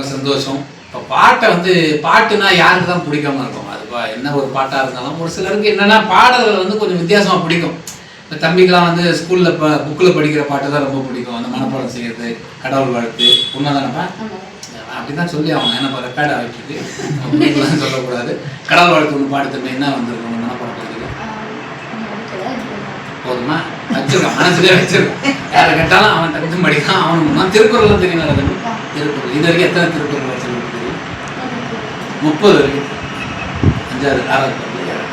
ரொம்ப சந்தோஷம். இப்போ பாட்டை வந்து பாட்டுனா யாருக்கு தான் பிடிக்காம இருக்கும்? அது பா- என்ன ஒரு பாட்டாக இருந்தாலும் ஒரு சிலருக்கு என்னன்னா பாடல்கள் வந்து கொஞ்சம் வித்தியாசமாக பிடிக்கும். இந்த தம்பிக்கெல்லாம் வந்து ஸ்கூலில் இப்போ புக்கில் படிக்கிற பாட்டு தான் ரொம்ப பிடிக்கும். அந்த மனப்பாடம் செய்யறது கடவுள் வாழ்த்து உண்மைதானப்பா அப்படிதான் சொல்லி அவங்க என்ன இப்போ ரெக்கார்ட் ஆகிட்டு சொல்லக்கூடாது. கடவுள் வாழ்த்து ஒன்று பாடு தம்பி என்ன வந்திருக்கும் மனப்பாடம் படிக்கிறீங்க போதுமா? வச்சிருக்கான் மனசுலயே வச்சிருக்கான் யாரை கேட்டாலும் அவன் தகுதி படிக்கான் அவனுக்கு முன்னாடி திருக்குறள் தெரியும் திருக்குறள் இது வரைக்கும் எத்தனை திருக்குறள் வச்சிருக்கு முப்பது. வரைக்கும். ஆறாவது பாடல், ஏழாவது.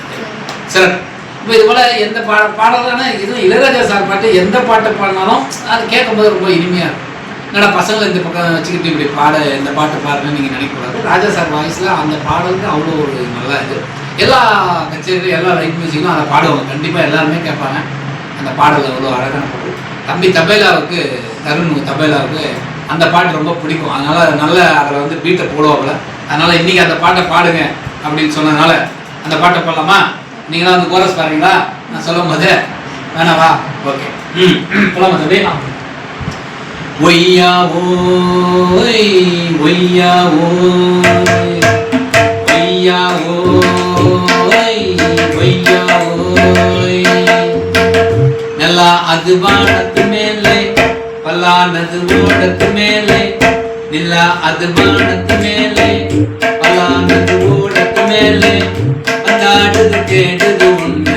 சரி இப்போ இது போல எந்த பாட பாடலான இதுவும் இளையராஜா சார் பாட்டு எந்த பாட்டை பாடினாலும் அது கேட்கும்போது ரொம்ப இனிமையா இருக்கும். என்னடா பசங்களை இந்த பக்கம் வச்சுக்கிட்டு இப்படி பாட இந்த பாட்டு பாடுறேன்னு நீங்கள் நினைக்கக்கூடாது. ராஜா சார் வாய்ஸில் அந்த பாடலுக்கு அவ்வளோ ஒரு நல்லா இது. எல்லா கச்சேரி எல்லா லைட் மியூசிக்கும் அதை பாடுவாங்க. கண்டிப்பாக எல்லாருமே கேட்பாங்க. அந்த பாடல் அவ்வளோ அழகான பாடல். தம்பி தபேலாவுக்கு தருண் தபேலாவுக்கு அந்த பாட்டு ரொம்ப பிடிக்கும். அதனால நல்ல அதில் வந்து பீட்டை போடுவாப்புல. அதனால இன்னைக்கு அந்த பாட்டை பாடுங்க அப்படின்னு சொன்னதுனால அந்த பாட்டை பாடலாமா? நீங்களாம் வந்து கோரஸ் பாருங்களா நான் சொல்லும் போது வேணாவா ஓகே ம். போலாமா தம்பி? ஒய்யா ஓய் ஒய்யா ஓய் ஒய்யா ஓய் ஒய்யா ஓய் நல்லா அது வானத்து பல்லானது ஓடத்து மேலே நிலா அது வானத்து மேலே பல்லானது ஓடத்து மேலே அந்தாடுது கேட்டது உன்ன.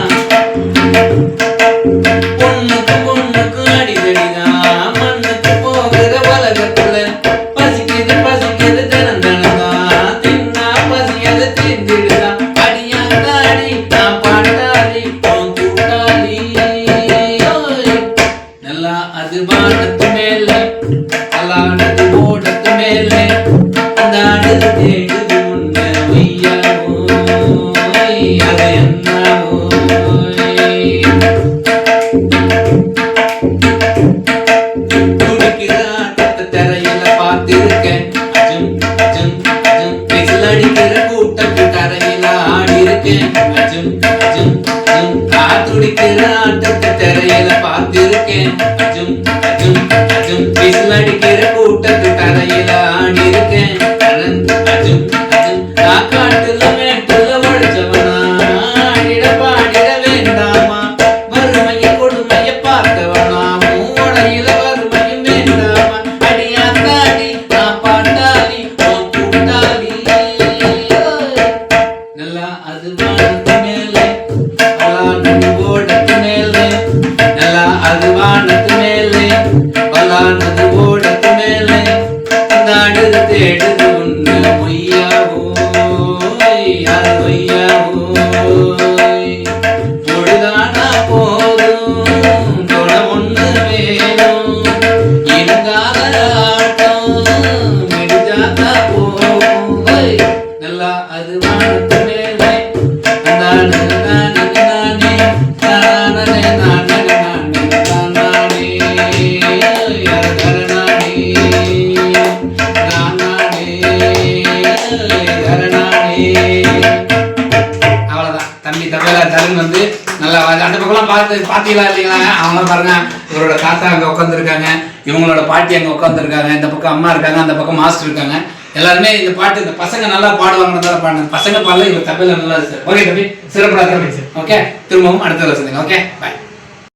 மேலே. அலானது ஓடத்து மேலே. அந்த அழுது தேடுது முன்ன ஒய்யா அது என்னமோ ஓய் தரையில பார்த்திருக்கேன். அஜும், அஜும், அஜும். விசில் அடிக்கிற கூட்டத்து தரையில ஆடியிருக்கேன். அஜும், அஜும், அஜும். நான் துடிக்கிற ஆட்டத்தை தரையில பார்த்திருக்கேன். அஜும், அஜும், அடிக்கிற நாடுது தேடுது உன்னை மொய்யா ஓய் அது மொய்யா பொழுதானா போதும் தொட ஒண்ணு வேணும். இறங்காத ஆட்டம் விடுதாத்தா போகும். நல்லா அது வானத்து மேலே. நானே. தருண் வந்து நல்லா. அந்த பக்கம்லாம் பார்த்து பார்த்தீங்களா இல்லைங்களா? அவங்களாம் பாருங்க இவரோட தாத்தா அங்கே உட்காந்துருக்காங்க இவங்களோட பாட்டி அங்கே உட்காந்துருக்காங்க இந்த பக்கம் அம்மா இருக்காங்க அந்த பக்கம் மாஸ்டர் இருக்காங்க. எல்லாருமே இந்த பாட்டு இந்த பசங்க நல்லா பாடுவாங்கன்னு பாடுங்க பசங்க பாடல இவர் தபேலா நல்லா ஓகே தம்பி? சிறப்பாக ஓகே? திரும்பவும் அடுத்த வருஷம் ஓகே? பாய்